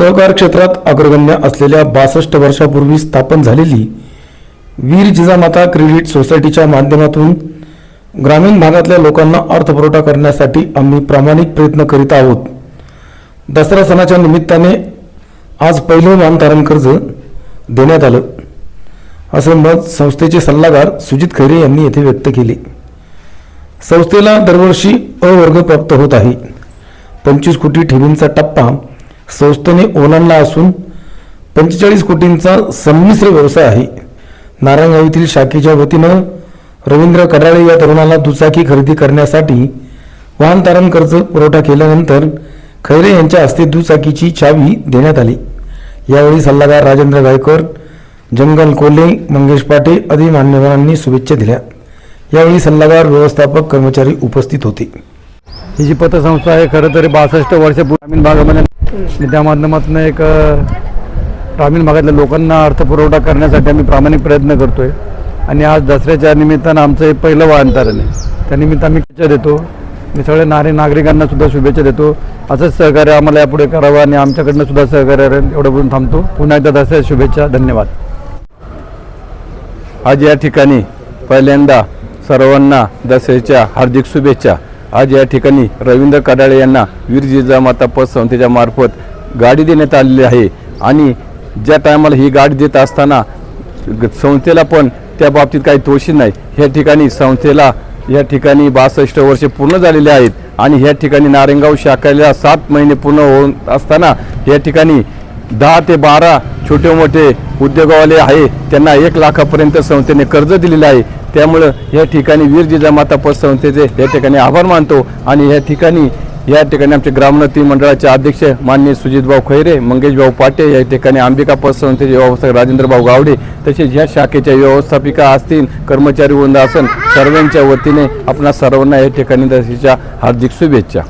सहकार क्षेत्रात अग्रगण्य असलेल्या बासष्ट वर्षापूर्वी स्थापन झालेली वीर जिजामाता क्रेडिट सोसायटीच्या माध्यमातून ग्रामीण भागातल्या लोकांना अर्थपुरवठा करण्यासाठी आम्ही प्रामाणिक प्रयत्न करीत आहोत. दसरा सणाच्या निमित्ताने आज पहिलं मानतारण कर्ज देण्यात आलं. असं मत संस्थेचे सल्लागार सुजित खैरे यांनी येथे व्यक्त केले. संस्थेला दरवर्षी अ वर्ग प्राप्त होत आहे. पंचवीस कोटी ठेवींचा टप्पा संस्थेने ओलांडला असून पंचेचाळीस कोटींचा संमिश्र व्यवसाय आहे. नारायणगाव येथील शाखेच्या वतीनं रवींद्र कडाळे या तरुणाला दुचाकी खरेदी करण्यासाठी वाहन तारण कर्ज पुरवठा केल्यानंतर खैरे यांच्या हस्ते दुचाकीची चावी देण्यात आली. यावेळी सल्लागार राजेंद्र गायकर जंगल कोल्हे मंगेश पाटे आदी मान्यवरांनी शुभेच्छा दिल्या. यावेळी सल्लागार व्यवस्थापक कर्मचारी उपस्थित होते. ही जी पतसंस्था आहे खरं तरी बासष्ट वर्ष ग्रामीण भागामध्ये आणि त्या माध्यमातून एक ग्रामीण भागातल्या लोकांना अर्थपुरवठा करण्यासाठी आम्ही प्रामाणिक प्रयत्न करतोय. आणि आज दसऱ्याच्या निमित्तानं आमचं हे पहिलं वाहनतारण आहे. त्यानिमित्त आम्ही शुभेच्छा देतो. मी सगळ्या नारी नागरिकांना सुद्धा शुभेच्छा देतो. असंच सहकार्य आम्हाला यापुढे करावं आणि आमच्याकडनं सुद्धा सहकार्य राहील एवढं बोलून थांबतो. पुन्हा एकदा दसऱ्या शुभेच्छा. धन्यवाद. आज या ठिकाणी पहिल्यांदा सर्वांना दसऱ्याच्या हार्दिक शुभेच्छा. आज या ठिकाणी रवींद्र कडाळे यांना वीर जिजामाता पतसंस्थेच्या मार्फत गाडी देण्यात आलेली आहे. आणि ज्या टायमाला ही गाडी देत असताना ग- संस्थेला पण त्या बाबतीत काही दोषी नाही. ह्या ठिकाणी संस्थेला या ठिकाणी बासष्ट वर्षे पूर्ण झालेले आहेत. आणि ह्या ठिकाणी नारेंगाव शाखेला सात महिने पूर्ण होऊन असताना या ठिकाणी दहा ते बारा छोटे मोठे उद्योगवाले आहे. त्यांना एक लाखापर्यंत संस्थेने कर्ज दिलेलं आहे. त्यामुळं या ठिकाणी वीर जिजामाता पतसंस्थेचे या ठिकाणी आभार मानतो. आणि या ठिकाणी या ठिकाणी आमचे ग्रामोन्नती मंडळाचे अध्यक्ष माननीय सुजितभाऊ खैरे मंगेशभाऊ पाटे या ठिकाणी अंबिका पतसंस्थेचे व्यवस्थापक राजेंद्रभाऊ गावडे तसेच ह्या शाखेच्या व्यवस्थापिका असतील कर्मचारी वृंद असन सर्वांच्या वतीने आपणा सर्वांना या ठिकाणी दसऱ्याच्या हार्दिक शुभेच्छा.